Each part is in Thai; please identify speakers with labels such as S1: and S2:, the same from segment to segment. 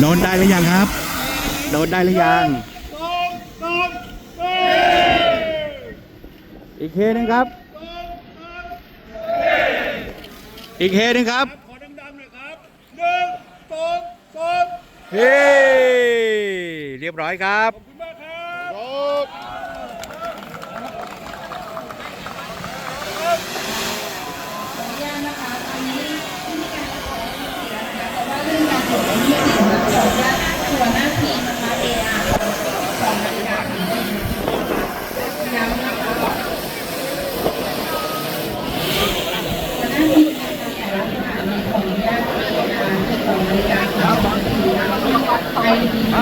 S1: โดนได้หรือยังครับ โดนได้หรือยัง อีกเคหนึงครับ อีกเคหนึงครับ
S2: ขอดังๆหน่อยครับหนึ่งสองสาม
S1: เฮ้ เรียบร้อยครับ
S2: ขอบคุณมากครับ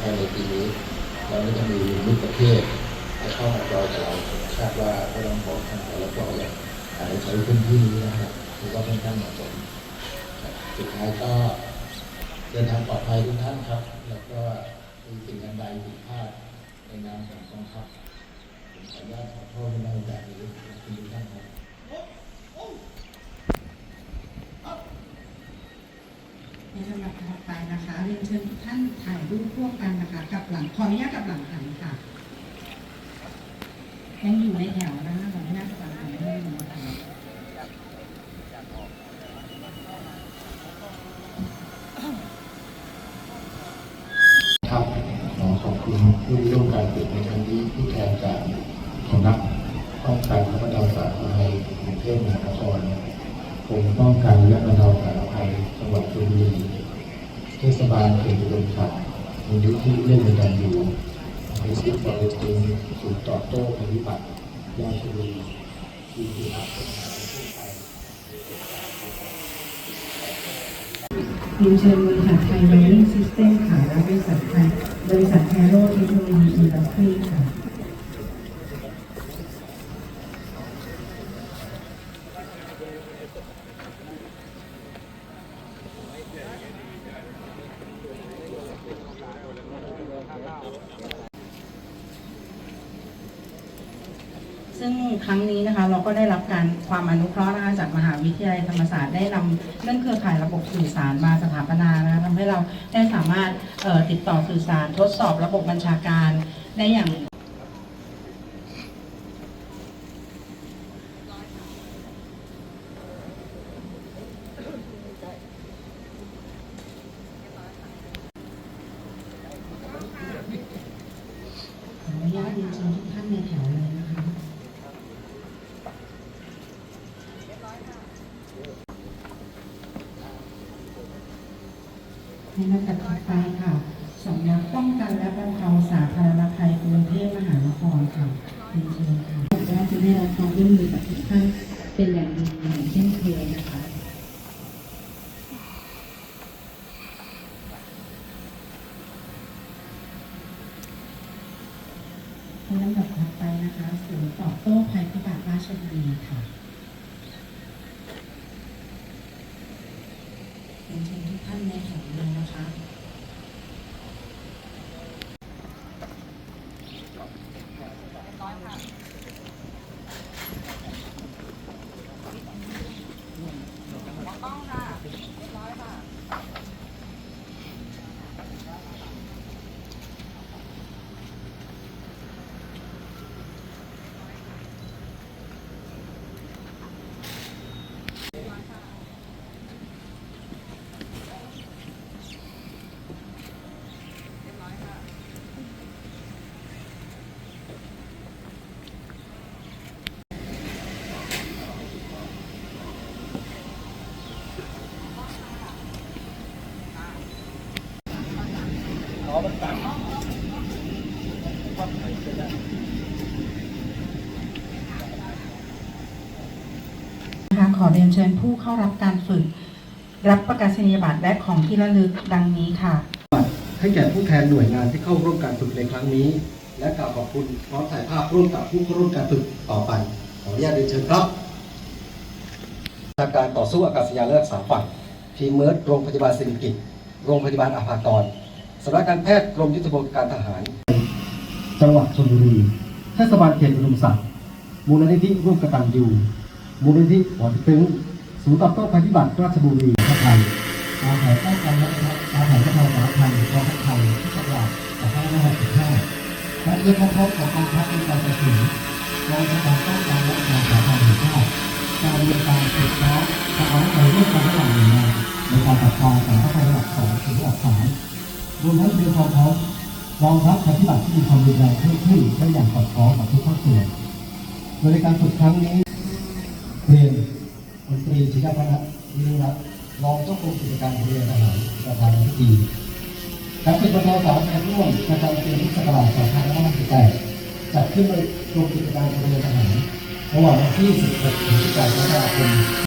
S3: ภายในปีนี้เราก็จะมีมิตรประเทศจะเข้ามาจอยกับเราคาดว่าก็ต้องบอกทางแต่ละจอยเนี่ยอาจจะใช้พื้นที่นี้นะครับถือว่าค่อนข้างเหมาะสมสุดท้ายก็เดินทางปลอดภัยทุกท่านครับ แล้วก็มีสิ่งใดผิดพลาดในนามของกองทัพผมขออนุญาตขอโทษในโอกาสนี้ขอบคุณทุกท่านครับ
S4: ในลำดับถัดไปนะคะเรียนเชิญทุกท่านถ่ายรูปร่วมกันนะคะกับหลังขออนุญาตกับหลังหันค่ะยังอยู่ในแถวนะคะขออนุญาตกับหลังหันให้อยู่ในแถว
S3: ครับขอขอบคุณผู้ร่วมการฝึกในครั้งนี้ที่แทนจากสำนักป้องกันและบรรเทาสาธารณภัยกรุงเทพมหานครกรมป้องกันและบรรเทาสาธารณภัยจังหวัดชลบุรี ศบาลเขตอุดมศักดิ์มูลนิธิเล่นในการอยู่ไอซิฟฟอร์เรสติงศูนย์ตอบโต้ปฏิบัติยาชบุรีทีมอาร์ตเป็นประเทศไทย
S4: เรียนเชิญบริษัทไทยไวริ่งซิสเต็มค่ะและบริษัทไทยบริษัทแฮโร่เทคโนโลยีอินดัสทรีค่ะ ซึ่งครั้งนี้นะคะเราก็ได้รับการความอนุเคราะห์นะคะจากมหาวิทยาลัยธรรมศาสตร์ได้นำเรื่องเครือข่ายระบบสื่อสารมาสถาปนานะคะทำให้เราได้สามารถเอ่อติดต่อสื่อสารทดสอบระบบบัญชาการได้อย่าง ขออนุญาตเรียนเชิญทุกท่านในแถวเลยนะคะ ในลำดับถัดไปค่ะสำนักป้องกันและบรรเทาสาธารณภัยกรุงเทพมหานครค่ะเรียนเชิญค่ะว่าจะได้รับความร่วมมือกับทุกท่านเป็นอย่างดีอย่างเช่นเคยนะคะลำดับถัดไปนะคะศูนย์ตอบโต้ภัยพิบัติราชบุรีค่ะเรียนเชิญทุกท่านในแถว เขอเรียนเชิญผู้เข้ารับการฝึก รับประกาศนียบัตรและของที่ระลึกดังนี้ค่ะ
S5: ให้แก่ผู้แทนหน่วยงานที่เข้าร่วมการฝึกในครั้งนี้ และกล่าวขอบคุณพร้อมถ่ายภาพร่วมกับผู้เข้าร่วมการฝึกต่อไป ขออนุญาตเรียนเชิญครับทางการต่อสู้อากาศยานเลือกสามฝั่งทีมเมิร์ดโรงพยาบาลสิริกิจโรงพยาบาลอาภากร สำนักการแพทย์กรมยุทธภการทหาร จังหวัดชลบุรีเทศบาลเขตอุดมศักดิ์มูลนิธิร่วมกตัญญูมูลนิธิหอติตึงศูนย์ตอบโต้ภัยพิบัติราชบุรีพระไทยอาแผนป้องกันและอาแผนกระทำสารพันกองทัพไทยที่จังหวัด2565และเรื่องพร้อมกับกองทัพในการประสิทธิ์กองทัพป้องกันและการสารพันแห่งชาติการเรียนการฝึกซ้อมทหารไทยร่วมกันระหว่างหน่วยงานในการปกครองสารพัดระดับสองถึงระดับสาม รวมทั้งเตรียมความพร้อมรองรับภัยพิบัติที่มีความรุนแรงเพิ่มขึ้นได้อย่างสอดคล้องกับทุกภาคส่วนโดยในการฝึกครั้งนี้เรียนมนตรีชิยพัฒน์วิรัตน์รองเจ้ากรมกิจการเรือทหารประธานพิธีการฝึกประชาสารการร่วมประจำปีพุทธศักราช2558จัดขึ้นโดยกรมกิจการเรือทหารระหว่างวันที่16ถึง18มกราคม